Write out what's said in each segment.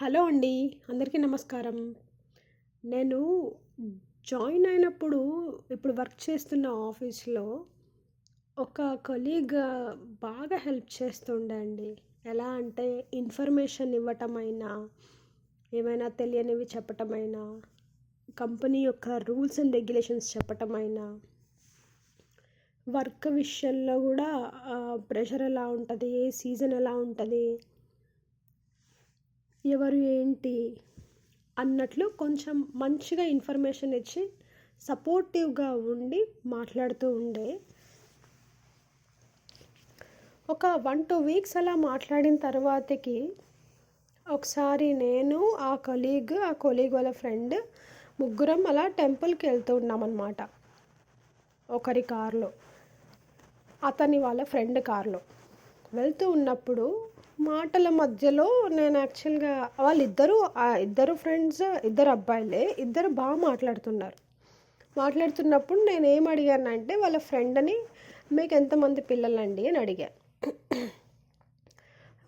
Hello అండి అందరికీ నమస్కారం. నేను జాయిన్ అయినప్పుడు ఇప్పుడు వర్క్ చేస్తున్న ఆఫీస్లో ఒక కొలీగ్ బాగా హెల్ప్ చేస్తుండే అండి. ఎలా అంటే ఇన్ఫర్మేషన్ ఇవ్వటమైనా ఏమైనా తెలియనివి చెప్పటమైనా కంపెనీ యొక్క రూల్స్ అండ్ రెగ్యులేషన్స్ చెప్పటమైనా వర్క్ విషయంలో కూడా ప్రెషర్ ఎలా ఉంటుంది ఏ సీజన్ ఎలా ఉంటుంది ఎవరు ఏంటి అన్నట్లు కొంచెం మంచిగా ఇన్ఫర్మేషన్ ఇచ్చి సపోర్టివ్గా ఉండి మాట్లాడుతూ ఉండే. ఒక వన్ టూ వీక్స్ అలా మాట్లాడిన తర్వాతకి ఒకసారి నేను ఆ కొలీగ్ ఆ కొలీగ్ వాళ్ళ ఫ్రెండ్ ముగ్గురం అలా టెంపుల్కి వెళ్తూ ఉన్నామన్నమాట. ఒకరి కార్లో. అతని వాళ్ళ ఫ్రెండ్ కార్లో. వెళ్తూ ఉన్నప్పుడు మాటల మధ్యలో నేను యాక్చువల్గా వాళ్ళిద్దరూ ఇద్దరు ఫ్రెండ్స్ ఇద్దరు అబ్బాయిలే ఇద్దరు బాగా మాట్లాడుతున్నారు. మాట్లాడుతున్నప్పుడు నేను ఏం అడిగానంటే వాళ్ళ ఫ్రెండ్ని మీకు ఎంతమంది పిల్లలండి అని అడిగాను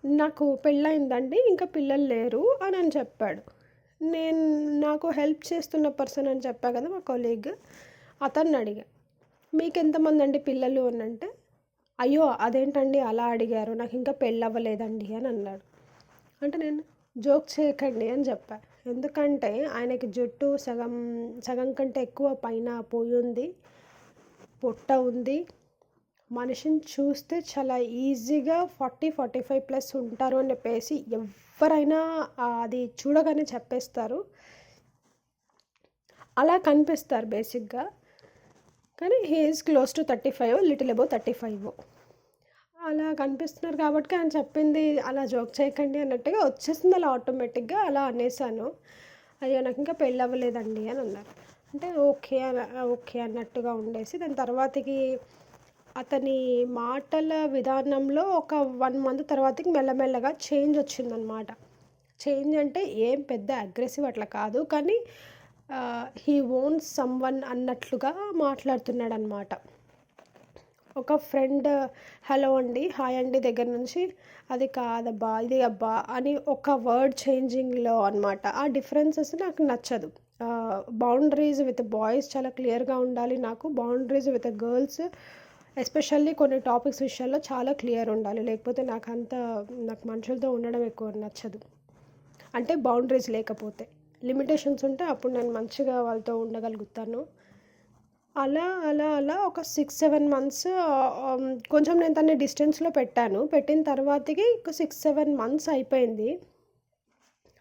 నాకు పెళ్ళయిందండి ఇంకా పిల్లలు లేరు అని అని చెప్పాడు. నేను నాకు హెల్ప్ చేస్తున్న పర్సన్ అని చెప్పా కదా మా కొలీగ్ అతన్ని అడిగా. మీకు ఎంతమంది అండి పిల్లలు అని అంటే అయ్యో అదేంటండి అలా అడిగారు? నాకు ఇంకా పెళ్ళి అవ్వలేదండి అని అన్నాడు. అంటే నేను జోక్ చేయకండి అని చెప్పా. ఎందుకంటే ఆయనకి జుట్టు సగం సగం కంటే ఎక్కువ పైన పోయి ఉంది పొట్ట ఉంది. మనిషిని చూస్తే చాలా ఈజీగా ఫార్టీ ఫార్టీ ఫైవ్ ప్లస్ ఉంటారు అని చెప్పేసి ఎవరైనా అది చూడగానే చెప్పేస్తారు. అలా కనిపిస్తారు బేసిక్గా. కానీ he is close to thirty five little above thirty five. అలా కనిపిస్తున్నారు కాబట్టి ఆయన చెప్పింది అలా జోక్ చేయకండి అన్నట్టుగా వచ్చేసింది అలా ఆటోమేటిక్గా అలా అనేసాను. అయ్యో నాకు ఇంకా పెళ్ళి అవ్వలేదండి అని అన్నారు. అంటే ఓకే ఓకే అన్నట్టుగా ఉండేసి దాని తర్వాతకి అతని మాటల విధానంలో ఒక వన్ మంత్ తర్వాతకి మెల్లమెల్లగా చేంజ్ వచ్చిందనమాట చేంజ్ అంటే ఏం పెద్ద అగ్రెసివ్ అట్లా కాదు కానీ హీ ఓన్స్ సమ్ వన్ అన్నట్లుగా మాట్లాడుతున్నాడు అనమాట ఒక ఫ్రెండ్ హలో అండి హాయ్ అండి దగ్గర నుంచి అది కాదబ్బా ఇది అబ్బా అని ఒక వర్డ్ చేంజింగ్లో అనమాట ఆ డిఫరెన్సెస్ నాకు నచ్చదు. బౌండరీస్ విత్ బాయ్స్ చాలా క్లియర్గా ఉండాలి నాకు. బౌండరీస్ విత్ గర్ల్స్ ఎస్పెషల్లీ కొన్ని టాపిక్స్ విషయాల్లో చాలా క్లియర్ ఉండాలి. లేకపోతే నాకు అంత నాకు మనుషులతో ఉండడం ఎక్కువ నచ్చదు. అంటే బౌండరీస్ లేకపోతే. లిమిటేషన్స్ ఉంటే అప్పుడు నేను మంచిగా వాళ్ళతో ఉండగలుగుతాను. అలా అలా అలా ఒక సిక్స్ సెవెన్ మంత్స్ కొంచెం నేను తన డిస్టెన్స్లో పెట్టాను. పెట్టిన తర్వాతకి ఒక సిక్స్ సెవెన్ మంత్స్ అయిపోయింది.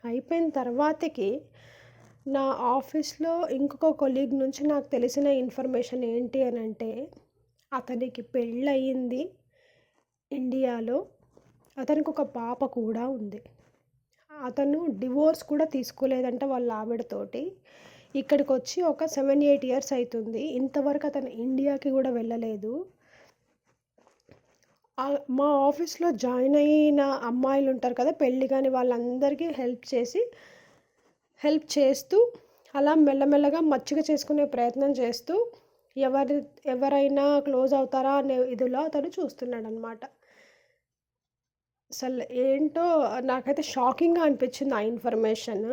అయిపోయిన తర్వాతకి నా ఆఫీస్లో ఇంకొక కొలీగ్ నుంచి నాకు తెలిసిన ఇన్ఫర్మేషన్ ఏంటి అని అంటే అతనికి పెళ్ళయింది ఇండియాలో. అతనికి ఒక పాప కూడా ఉంది. అతను డివోర్స్ కూడా తీసుకోలేదంట వాళ్ళ ఆవిడతోటి. ఇక్కడికి వచ్చి ఒక సెవెన్ ఎయిట్ ఇయర్స్ అవుతుంది ఇంతవరకు అతను ఇండియాకి కూడా వెళ్ళలేదు. మా ఆఫీస్లో జాయిన్ అయిన అమ్మాయిలు ఉంటారు కదా పెళ్ళి కానీ వాళ్ళందరికీ హెల్ప్ చేసి హెల్ప్ చేస్తూ అలా మెల్లమెల్లగా మచ్చిక చేసుకునే ప్రయత్నం చేస్తూ ఎవరి ఎవరైనా క్లోజ్ అవుతారా అనే ఇదిలో అతను చూస్తున్నాడు అనమాట అసలు ఏంటో నాకైతే షాకింగ్గా అనిపించింది ఆ ఇన్ఫర్మేషన్.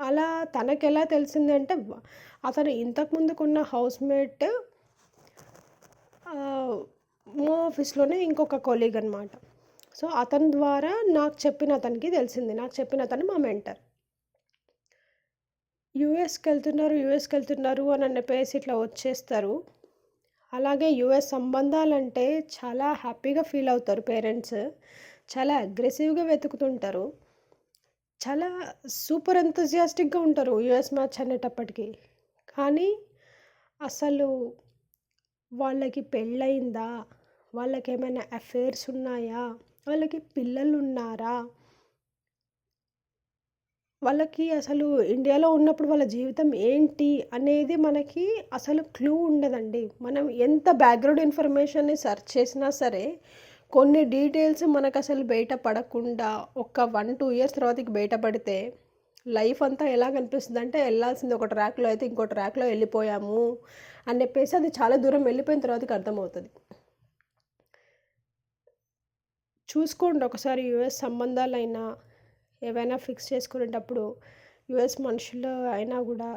అలా తనకు ఎలా తెలిసిందంటే అతను ఇంతకు ముందుకున్న హౌస్మేట్ మా ఆఫీస్లోనే ఇంకొక కొలీగ్ అనమాట సో అతని ద్వారా నాకు చెప్పిన అతనికి తెలిసింది. నాకు చెప్పిన అతను మా మెంటర్. యూఎస్కి వెళ్తున్నారు యూఎస్కి వెళ్తున్నారు అని చెప్పేసి ఇట్లా వచ్చేస్తారు. అలాగే యుఎస్ సంబంధాలంటే చాలా హ్యాపీగా ఫీల్ అవుతారు పేరెంట్స్. చాలా అగ్రెసివ్గా వెతుకుతుంటారు. చాలా సూపర్ ఎంతజియాస్టిక్గా ఉంటారు యుఎస్ మ్యాచ్ అనేటప్పటికి. కానీ అసలు వాళ్ళకి పెళ్ళయిందా? వాళ్ళకి ఏమైనా అఫేర్స్ ఉన్నాయా? వాళ్ళకి పిల్లలు ఉన్నారా వాళ్ళకి అసలు ఇండియాలో ఉన్నప్పుడు వాళ్ళ జీవితం ఏంటి అనేది మనకి అసలు క్లూ ఉండదండి. మనం ఎంత బ్యాక్గ్రౌండ్ ఇన్ఫర్మేషన్ని సెర్చ్ చేసినా సరే కొన్ని డీటెయిల్స్ మనకు అసలు బయట పడకుండా ఒక వన్ టూ ఇయర్స్ తర్వాతకి బయటపడితే లైఫ్ అంతా ఎలా కనిపిస్తుంది? అంటే వెళ్ళాల్సింది ఒక ట్రాక్లో అయితే ఇంకో ట్రాక్లో వెళ్ళిపోయాము అని చెప్పేసి అది చాలా దూరం వెళ్ళిపోయిన తర్వాతకి అర్థమవుతుంది. చూసుకోండి ఒకసారి యుఎస్ సంబంధాలైనా ఏవైనా ఫిక్స్ చేసుకునేటప్పుడు యుఎస్ మనుషులు అయినా కూడా